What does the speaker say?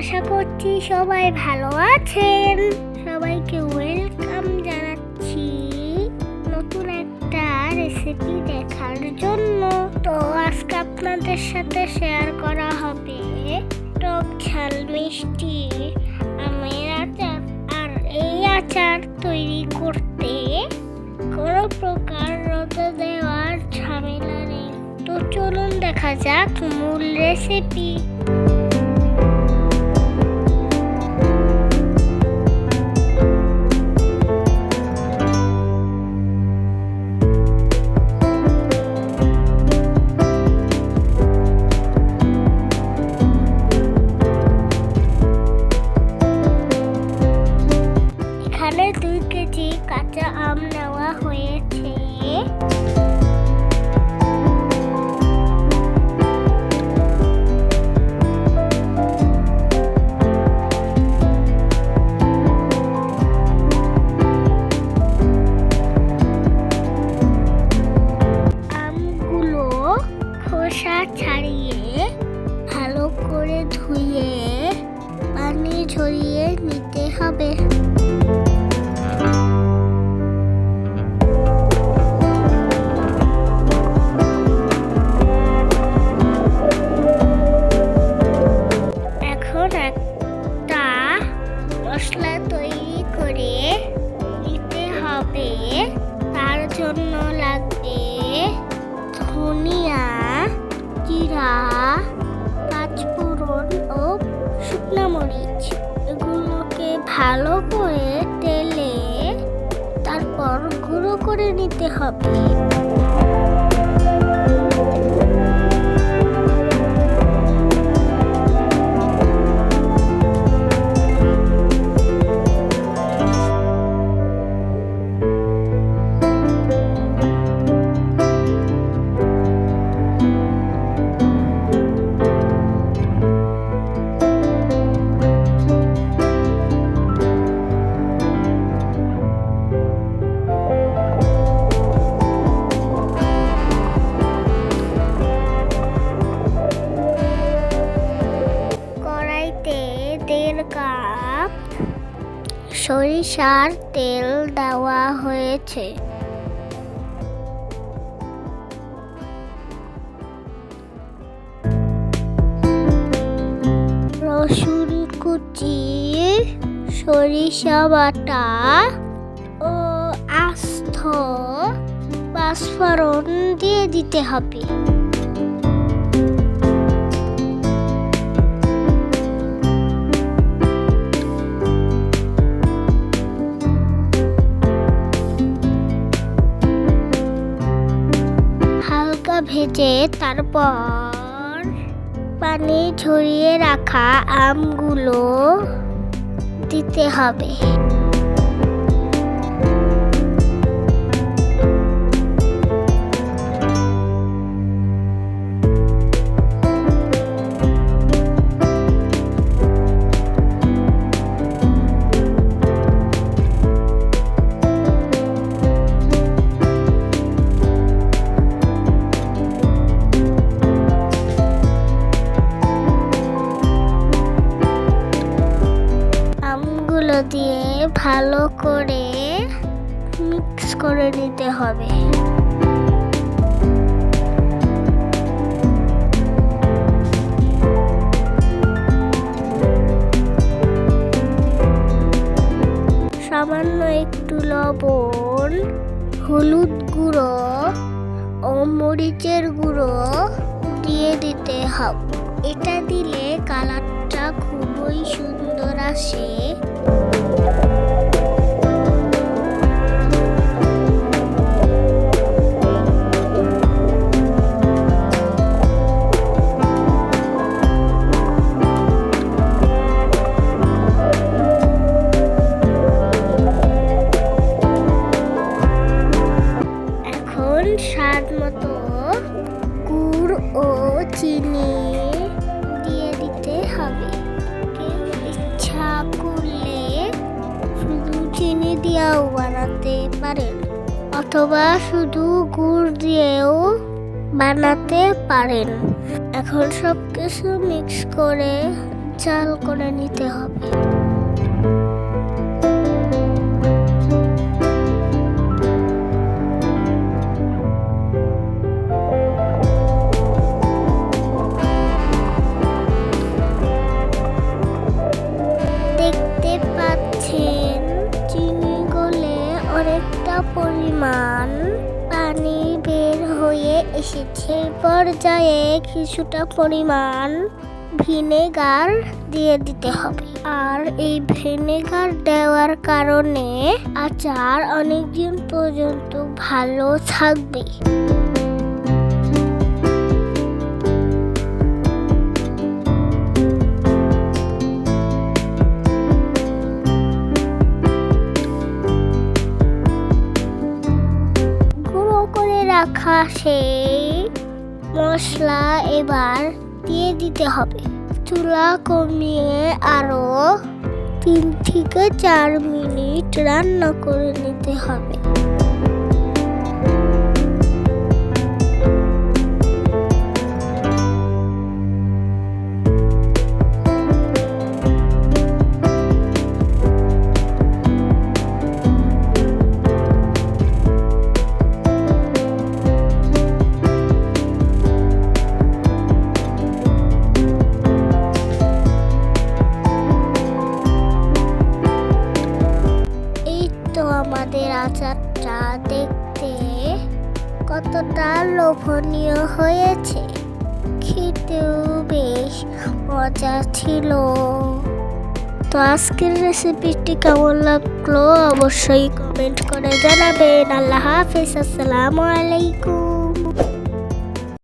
আশা করছি সবাই ভালো আছেন। সবাইকে ওয়েলকাম জানাচ্ছি নতুন একটা রেসিপি দেখার জন্য। তো আজকে আপনাদের সাথে শেয়ার করা হবে টক ঝাল মিষ্টি, আমের আচার আর এই আচার তৈরি করতে। কোনো প্রকার রোদে দেওয়ার ঝামেলা নেই। তো চলুন দেখা যাক মূল রেসিপি ঝরিয়ে নিতে হবে। এখন একটা মশলা তৈরি করে নিতে হবে। তার জন্য লাগবে ধনিয়া, জিরা ভালো করে তেলে তারপর গুঁড়ো করে নিতে হবে। সরিষার তেল দেওয়া হয়েছে। রসুন কুচি সরিষা বাটা ও আস্ত পাঁচফোড়ন দিয়ে দিতে হবে। ভেজে তারপর পানি ঝরিয়ে রাখা আমগুলো দিতে হবে। ভালো করে মিক্স করে নিতে হবে। সামান্য একটু লবণ, হলুদ গুঁড়ো ও মরিচের গুঁড়ো দিয়ে দিতে হবে। এটা দিলে কালারটা খুবই সুন্দর আসে। দিয়েও বানাতে পারেন অথবা শুধু গুড় দিয়েও বানাতে পারেন। এখন সব কিছু মিক্স করে চাল করে নিতে হবে। পরিমাণ পানি বের হয়ে এসেছে। পর্যায়ে কিছুটা পরিমাণ ভিনেগার দিয়ে দিতে হবে। আর এই ভিনেগার দেওয়ার কারণে আচার অনেকদিন পর্যন্ত ভালো থাকবে। রাখা সেই মশলা এবার দিয়ে দিতে হবে। চুলা কমিয়ে আরও তিন থেকে চার মিনিট রান্না করে নিতে হবে। আচারটা দেখতে কতটা লোভনীয় হয়েছে। খেতেও বেশ মজা ছিল। তো আজকের রেসিপিটি কেমন লাগল? অবশ্যই কমেন্ট করে জানাবেন। আল্লাহ হাফিজ। আসসালামু আলাইকুম।